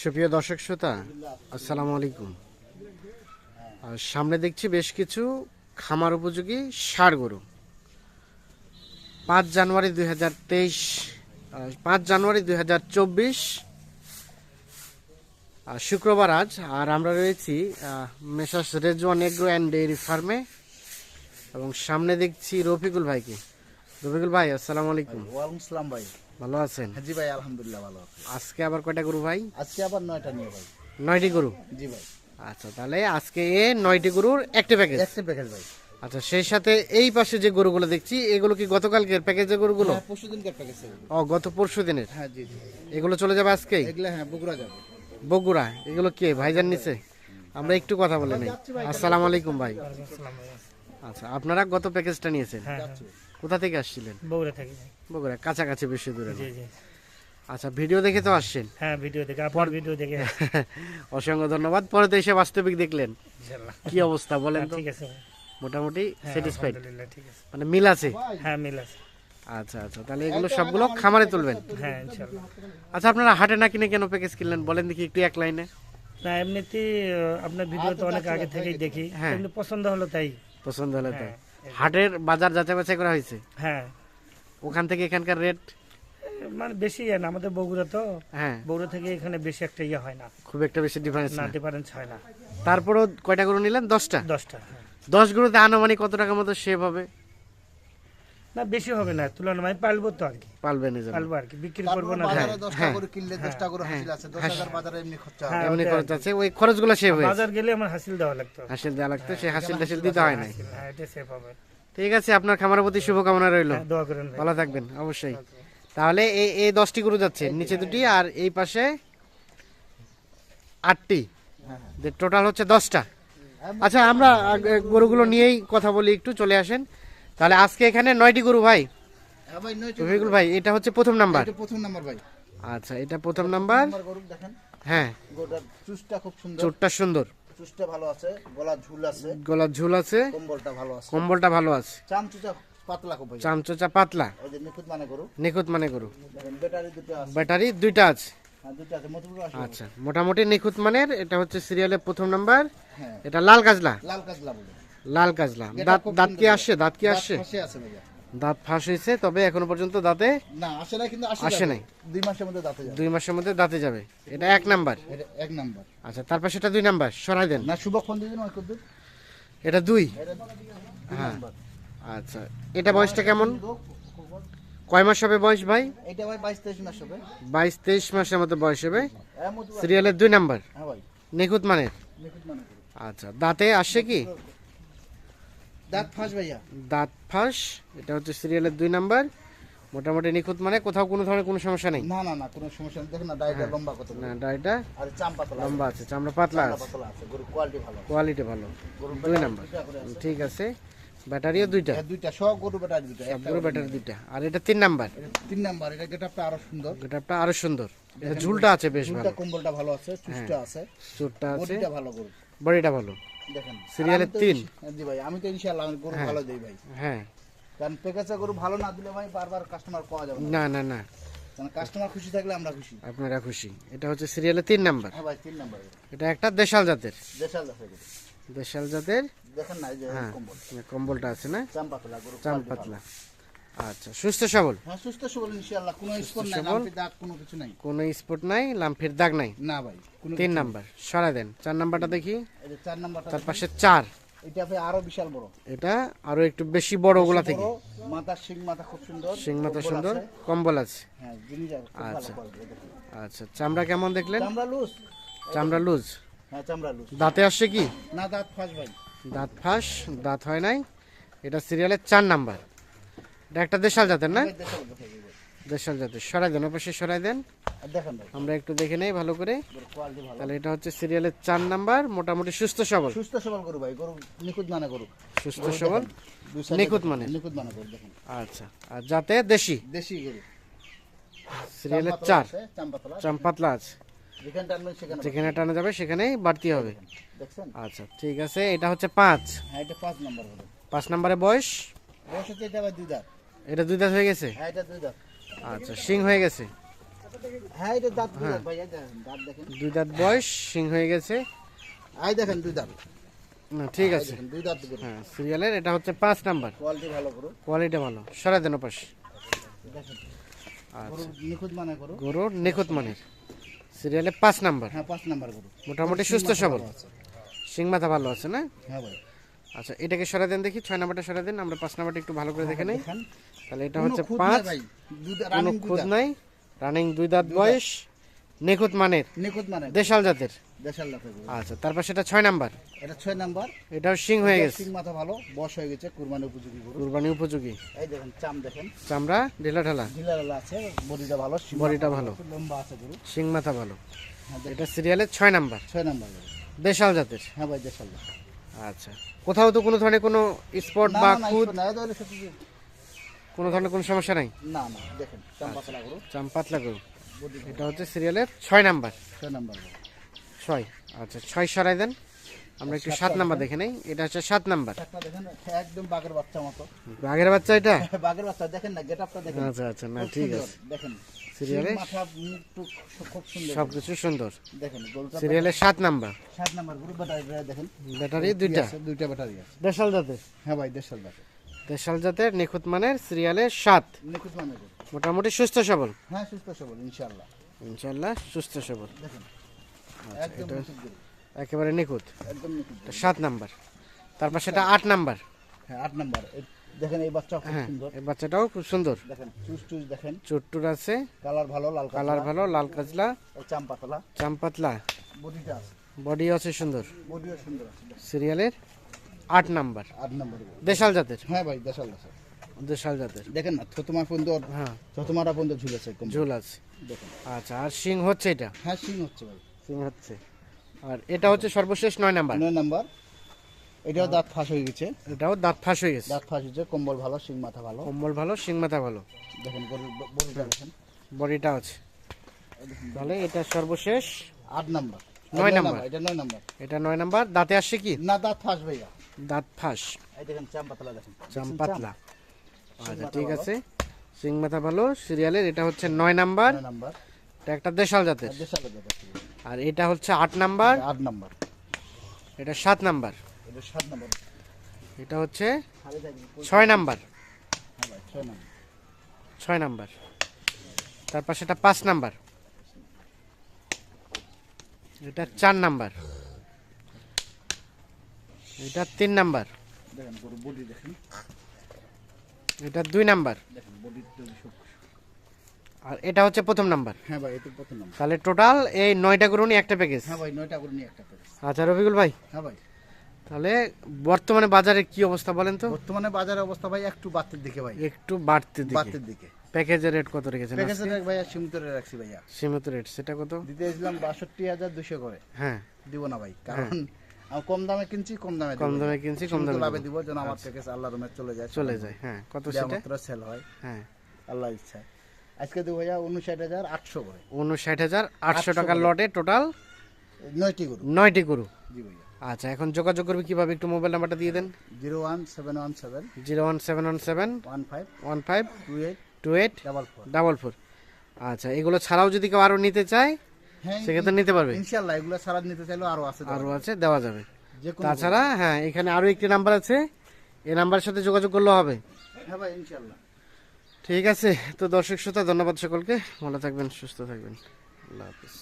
সুপ্রিয় দর্শক শ্রোতা, আসসালামু আলাইকুম। আর সামনে দেখছি বেশ কিছু খামার উপযোগী ষাড় গরু। পাঁচ জানুয়ারি দুই হাজার তেইশ পাঁচ জানুয়ারি দুই হাজার চব্বিশ শুক্রবার আজ। আর আমরা রয়েছি Messrs Rezwan agro and dairy ফার্মে। এবং সামনে দেখছি রফিকুল ভাইকে। রফিকুল ভাই, আসসালামু আলাইকুম। ওয়ালাইকুম সালাম ভাই। ভালো আছেন? হ্যাঁ জি ভাই আলহামদুলিল্লাহ ভালো আজকে আবার কয়টা গরু ভাই? আজকে আবার নয়টা নিয়ে ভাই। নয়টি গরু? জি ভাই। আচ্ছা তাহলে আজকে এ নয়টি গরুর একটা প্যাকেজ একটা প্যাকেজ ভাই। আচ্ছা সেই সাথে এই পাশে যে গরুগুলো দেখছি এগুলো কি গতকালকের প্যাকেজের গরুগুলো? হ্যাঁ প্যাকেজ ও গত পরশু দিনের হ্যাঁ জি জি। এগুলো চলে যাবে এগুলা হ্যাঁ বগুড়া যাবে। বগুড়া এগুলো কে? ভাইজান নিচে আমরা একটু কথা বলে নেই। আসসালামু আলাইকুম ভাই। আচ্ছা আপনারা গত প্যাকেজটা নিয়েছেন? কোথা থেকে আসছিলেন? বগুড়া থাকি। বগুড়া কাছাকাছি বেশি দূরে জি জি। আচ্ছা ভিডিও দেখে তো আসছেন? হ্যাঁ ভিডিও দেখে আপনার ভিডিও দেখে অসংখ্য ধন্যবাদ। পরে তো এসে বাস্তবিক দেখলেন। ইনশাআল্লাহ কি অবস্থা বলেন হ্যাঁ, তো? ঠিক আছে। মোটামুটি স্যাটিসফাইড আলহামদুলিল্লাহ ঠিক আছে। মানে মিল আছে? হ্যাঁ মিল আছে। আচ্ছা আচ্ছা তাহলে এগুলো সবগুলো খামারে তুলবেন? হ্যাঁ ইনশাআল্লাহ আচ্ছা আপনারা হাটে না কিনে কেন প্যাকেজ কিনলেন? বলেন দেখি একটু এক লাইনে। না এমনিতে আপনার ভিডিও তো অনেক আগে থেকেই দেখি। হ্যাঁ। এমনি পছন্দ হলো তাই। পছন্দ হলো তো হ্যাঁ, হাটের বাজার যাচাই বাছাই করা হয়েছে? হ্যাঁ। ওখান থেকে এখানকার রেট মানে বেশি ইয়ে না আমাদের বগুড়া তো। হ্যাঁ। বগুড়া থেকে এখানে বেশি একটা ইয়ে হয় না। খুব একটা বেশি ডিফারেন্স না ডিফারেন্স হয় না। তারপরও কয়টা গরু নিলেন? দশটা? দশটা হ্যাঁ। দশ গরুতে আনুমানিক কত টাকা মতো সেভ হবে? না বেশি হবে না তুলনা আমি পালবো তো আর কি। এই জন্য। পালবো আর কি বিক্রি করব না। বাজারে হ্যাঁ, দশটা হ্যাঁ, করে কিনলে দশটা করে হাসিল আছে দশ হাজার বাজারে এমনি খরচা। হ্যাঁ, এমনি খরচ আছে ওই খরচগুলো সেভ হয়েছে বাজার গেলে আমার হাসিল দেওয়া লাগতো। হাসিল দেওয়া লাগতো সেই হাসিল টাসিল দিতে হয় নাই। হ্যাঁ এটা সেফ হবে। ঠিক আছে আপনার খামারের প্রতি শুভকামনা রইল। হ্যাঁ, দোয়া করেন ভালো থাকবেন অবশ্যই। তাহলে এই এই দশটি গরু যাচ্ছে নিচে দুটি আর এই পাশে আটটি। যে টোটাল হচ্ছে দশটা। আচ্ছা আমরা গরুগুলো নিয়েই কথা বলি একটু চলে আসেন। তাহলে আজকে এখানে নয়টি গরু ভাই? হ্যাঁ ভাই রফিকুল ভাই এটা হচ্ছে প্রথম নাম্বার। প্রথম নাম্বার ভাই। আচ্ছা এটা প্রথম নাম্বার। হ্যাঁ। চুসটা খুব সুন্দর। চোটটা সুন্দর। চুসটা ভালো আছে গলা ঝুল আছে। গলার ঝুল আছে। কম্বলটা ভালো আছে। কম্বলটা ভালো আছে। চামচুচা পাতলা খুব চামচোচা পাতলা। ওই যে নিখুঁত মানে গরু। নিখুঁত মানে গরু। ব্যাটারি দুটো আছে। ব্যাটারি দুইটা আছে। হ্যাঁ আছে আচ্ছা মোটামুটি নিখুঁত মানের এটা হচ্ছে সিরিয়ালের প্রথম নাম্বার। হ্যাঁ। এটা লাল কাজলা। লাল কাজলা বলে। লাল কাজলা। দাঁত দাঁত কি। আসছে দাঁত কি আসছে দাঁত ফাঁসে হয়েছে তবে এখনও পর্যন্ত দাঁতে না আসে না কিন্তু আসে নাই। দুই মাসের মধ্যে দাঁতে যাবে। দুই মাসের মধ্যে দাঁতে যাবে। এটা এক নাম্বার। এটা এক নাম্বার। আচ্ছা তারপর সেটা দুই নাম্বার। সরাই দেন। না শুভ ফোন দিয়ে দিন এটা দুই। হ্যাঁ। আচ্ছা এটা বয়সটা কেমন? কয় মাস হবে বয়স ভাই? এটা ভাই বাইশ তেইশ মাস হবে। বাইশ তেইশ মাসের মতো বয়স হবে। হ্যাঁ সিরিয়ালের দুই নাম্বার। হ্যাঁ ভাই। নিখুঁত মানের। নিখুঁত মানে আচ্ছা দাঁতে আসছে কি? দাঁত ফাঁস ভাইয়া? দাঁত ফাঁস এটা হচ্ছে সিরিয়ালের দুই নাম্বার। মোটামুটি নিখুঁত মানে কোথাও কোনো ধরনের কোনো সমস্যা নেই। না না না কোনো সমস্যা নেই। দেখেন না ডাইটা লম্বা কত না ডাইটা আর চাম পাতলা লম্বা আছে। চামড়া পাতলা আছে। গরু কোয়ালিটি ভালো কোয়ালিটি ভালো। দুই নাম্বার। ঠিক আছে। ব্যাটারিও দুইটা? হ্যাঁ, দুইটা সব গরু বেটা দুইটা। একটা সবগুলো ব্যাটারি দুইটা। আর এটা তিন নাম্বার। তিন নাম্বার এটা গেটআপটা আরও সুন্দর। গেটআপটা আরও সুন্দর। এটা ঝুলটা আছে বেশ ভালো। কম্বলটা ভালো আছে চুষটা আছে। চোটটা আছে। বডিটা ভালো গরু বডিটা ভালো। দেখেন। সিরিয়ালের তিন। জি ভাই আমি তো ইনশাআল্লাহ গরু ভালো দেই ভাই। হ্যাঁ। কারণ প্যাকেজে গরু ভালো না দিলে ভাই বারবার কাস্টমার পাওয়া যাবে না। না না কারণ কাস্টমার খুশি থাকলে আমরা খুশি। আপনারা খুশি। এটা হচ্ছে সিরিয়ালের তিন নাম্বার। হ্যাঁ ভাই তিন নাম্বার। এটা একটা দেশাল জাতের। দেশাল জাতের দেশাল জাতের? দেখেন না এই যে হ্যাঁ কম্বল। কম্বলটা আছে না? চাম পাতলা গরু চাম পাতলা। আচ্ছা সুস্থ সবল? হ্যাঁ সুস্থ সবল ইনশাআল্লাহ। কোনো স্পট নাই সবল। লাম্পি দাগ কোনো কিছু নাই। কোনো স্পট নাই লাম্ফের দাগ নাই? না ভাই তিন নাম্বার সরাই দেন। চার নাম্বারটা দেখি। এই চার নাম্বারটা তার পাশে চার। এটা ভাই আরও বিশাল বড়। এটা আরও একটু বেশি বড় ওগুলা থেকে। মাথা শিং মাথা খুব সুন্দর সিং মাথা সুন্দর। কম্বল আছে। হ্যাঁ আচ্ছা। আচ্ছা চামড়া কেমন দেখলেন? চামড়া লুজ চামড়া লুজ হ্যাঁ চামড়া লুজ দাঁতে আসছে কি? না দাঁত ফাঁস ভাই। দাঁত ফাঁস দাঁত হয় নাই। এটা সিরিয়ালের চার নাম্বার। একটা দেশাল জাতের না? ভাই। দেশাল জাতের সরাই দেন অবশ্যই সরাই দেন। আমরা একটু দেখে নেই ভালো করে। তাহলে এটা হচ্ছে সিরিয়ালের চার নাম্বার মোটামুটি সুস্থ সবল। সুস্থ সবল গরু ভাই গরু নিখুঁত মানে গরু। সুস্থ সবল নিখুঁত মানে? নিখুঁত মানে গরু দেখেন। আচ্ছা আর যাতে দেশি? দেশি গরু। সিরিয়ালের চার। চাম্পাতলা আছে। যেখানে টানা যাবে সেখানেই বাড়তি হবে। আচ্ছা ঠিক আছে এটা হচ্ছে পাঁচ। হ্যাঁ পাঁচ নম্বরে বয়স? বয়স হচ্ছে এটা দুই দাঁত। এটা দুই দাঁত হয়ে গেছে? হ্যাঁ এটা দুই দাঁত। আচ্ছা সিং হয়ে গেছে? হ্যাঁ এটা দাঁত দুই দাঁত ভাই দাঁত দেখেন। দুই দাঁত বয়স সিং হয়ে গেছে। এই দেখেন দুই দাঁত। না ঠিক আছে। দুই দাঁত হ্যাঁ সিরিয়ালের এটা হচ্ছে পাঁচ নাম্বার। কোয়ালিটি ভালো গরু। কোয়ালিটি ভালো। সরাই দেন পাশ আচ্ছা। মানে গরুর নিখুঁত মানের। সিরিয়ালে পাঁচ নাম্বার। হ্যাঁ পাঁচ নাম্বার গরু। মোটামুটি সুস্থ সবল। সিং মাথা ভালো আছে না? হ্যাঁ ভাই। আচ্ছা এটাকে সরাই দেন দেখি ছয় নাম্বারটা সরাই দেন আমরা পাঁচ নাম্বারটা একটু ভালো করে দেখে নেই। তাহলে এটা হচ্ছে পাঁচ কোনো খুদ নাই রানিং দুই দাঁত বয়স নিখুঁত মানের নিখুঁত মানে দেশাল জাতের। দেশাল গরু আচ্ছা তারপর সেটা ছয় নাম্বার। এটা ছয় নাম্বার। এটাও সিং হয়ে গেছে। সিং মাথা ভালো বয়স হয়ে গেছে কুরবানি উপযোগী গরু। কুরবানি উপযোগী। এই দেখেন চাম দেখেন। চামড়া ঢিলা ঢালা। ঢিলাঢালা আছে বডিটা ভালো বডিটা ভালো। লম্বা আছে গরু। সিং মাথা ভালো। হ্যাঁ এটা সিরিয়ালের ছয় নাম্বার। ছয় নাম্বার দেশাল জাতের। হ্যাঁ ভাই দেশাল লাখ আচ্ছা। কোথাও তো কোনো ধরনের কোনো স্পট বা খুদ কোনো ধরনের কোনো সমস্যা নাই? না না দেখেন চাম গরু চাম গরু। এটা হচ্ছে সিরিয়ালের ছয় নাম্বার। ছয় নাম্বার ছয়। আচ্ছা ছয় সরাই দেন। আমরা একটু সাত নাম্বার দেখে নেই এটা হচ্ছে সাত নাম্বার। একদম বাঘের বাচ্চা মতো। বাঘের বাচ্চা এটা? বাঘের বাচ্চা দেখেন না গেটআপটা দেখেন। আচ্ছা আচ্ছা না ঠিক আছে। দেখেন। সিরিয়ালে? সুন্দর সব কিছু সুন্দর। দেখেন গরুটা সিরিয়ালের সাত নাম্বার। সাত নাম্বার গরু ব্যাটারি দেখেন। ব্যাটারি দুইটা? আছে, দুইটা ব্যাটারি আছে। দেশাল জাতের? হ্যাঁ ভাই দেশাল দেশাল জাতের নিখুঁত মানের সাত। নিখুঁত মোটামুটি সুস্থ সবল? হ্যাঁ সুস্থ সবল ইনশাআল্লাহ। সুস্থ সবল। দেখেন। একদম একেবারে নিখুঁত। একদম নিখুঁত। সাত নাম্বার। তারপর সেটা আট নাম্বার। হ্যাঁ আট নাম্বার। দেখেন এই বাচ্চা খুব হ্যাঁ সুন্দর। এই বাচ্চাটাও খুব সুন্দর। দেখেন চুজ টুজ দেখেন। চুট্টুর আছে। কালার ভালো লাল কালার ভালো লাল কাজলা চাম পাতলা। চাম পাতলা। বডিটা আছে। বডি আছে সুন্দর। বডিও সুন্দর আছে। সিরিয়ালের আট নাম্বার। আট নাম্বার। দেশাল জাতের। হ্যাঁ ভাই দেশাল আছে। দেশাল জাতের। দেখেন না থতমা পর্যন্ত হ্যাঁ। থতমাটা পর্যন্ত ঝুলেছে একদম। ঝোল আছে। দেখেন। আচ্ছা আর সিং হচ্ছে এটা? হ্যাঁ সিং হচ্ছে ভাই। সিং হচ্ছে। আর এটা হচ্ছে সর্বশেষ নয় নাম্বার। নয় নাম্বার। এটাও দাঁত ফাঁস হয়ে গেছে। এটাও দাঁত ফাঁস হয়ে গেছে। দাঁত ফাঁস হয়েছে কম্বল ভালো সিং মাথা ভালো। কম্বল ভালো সিং মাথা ভালো। দেখেন বডিটা দেখেন। বডিটা আছে। তাহলে এটা সর্বশেষ। আট নাম্বার। নয় নাম্বার। এটা নয় নাম্বার। এটা নয় নাম্বার। দাঁতে আসছে কি? না দাঁত ফাঁস ভাইয়া। দাঁত ফাঁস। এই দেখেন চাম পাতলা দেখেন। চাম পাতলা। আচ্ছা ঠিক আছে। সিং মাথা ভালো সিরিয়ালের এটা হচ্ছে নয় নাম্বার। নাম্বার। এটা একটা দেশাল জাতের। দেশাল ছিল। আর এটা হচ্ছে আট নাম্বার। আট নাম্বার। এটা সাত নাম্বার। এটা সাত নাম্বার। এটা হচ্ছে ছয় নাম্বার। হ্যাঁ ছয় নাম্বার। ছয় নাম্বার। তারপর সেটা পাঁচ নাম্বার। এটা চার নাম্বার। এটা তিন নাম্বার। এটা দুই নাম্বার। আর এটা হচ্ছে প্রথম নাম্বার। হ্যাঁ ভাই এটা প্রথম নাম্বার। তাহলে টোটাল এই নয়টা গরু নিয়ে একটা প্যাকেজ হ্যাঁ ভাই নয়টা নিয়ে একটা প্যাকেজ আচ্ছা রবিকুল ভাই। হ্যাঁ ভাই। তাহলে বর্তমানে বাজারে কি অবস্থা বলেন তো? বর্তমানে বাজারের অবস্থা ভাই একটু বাড়তির দিকে ভাই। একটু বাড়তে দিকে। বাড়তির দিকে। প্যাকেজের রেট কত রেখেছেন প্যাকেজের রেট ভাইয়া সীমিত রেট রাখছি ভাইয়া। সীমিত রেট সেটা কত? দিতে এসেছিলাম বাষট্টি হাজার দুশো করে। হ্যাঁ। দিব না ভাই কারণ আমি কম দামে কিনছি কম দামে কম দামে কিনছি কম সীমিত দামে লাভে দিব। যেন আমার প্যাকেজ রুমে চলে যায়। চলে যায় হ্যাঁ। কত সেটা? সেল হয়। হ্যাঁ। আল্লাহ ইচ্ছা আজকে দেবো ভাইয়া উনষাট হাজার আটশো করে। উনষাট হাজার আটশো টাকার লটে টোটাল নয়টি গরু। নয়টি গরু। জি ভাইয়া। আচ্ছা এখন যোগাযোগ করবে কীভাবে? একটু মোবাইল নাম্বারটা দিয়ে দেন। Zero one seven one seven zero one seven one seven one five one five two eight two eight double four. Double four. আচ্ছা এগুলো ছাড়াও যদি কেউ আরও নিতে চায় হ্যাঁ সেক্ষেত্রে নিতে পারবে? ইনশাল্লাহ এগুলো সারা নিতে চাইলেও আরও আছে আরও আছে দেওয়া যাবে। তাছাড়া হ্যাঁ এখানে আরও একটি নাম্বার আছে। এই নাম্বারের সাথে যোগাযোগ করলেও হবে। হ্যাঁ ভাই ইনশাল্লাহ। ঠিক আছে তো দর্শক শ্রোতা ধন্যবাদ সকলকে। ভালো থাকবেন সুস্থ থাকবেন। আল্লাহ হাফিজ।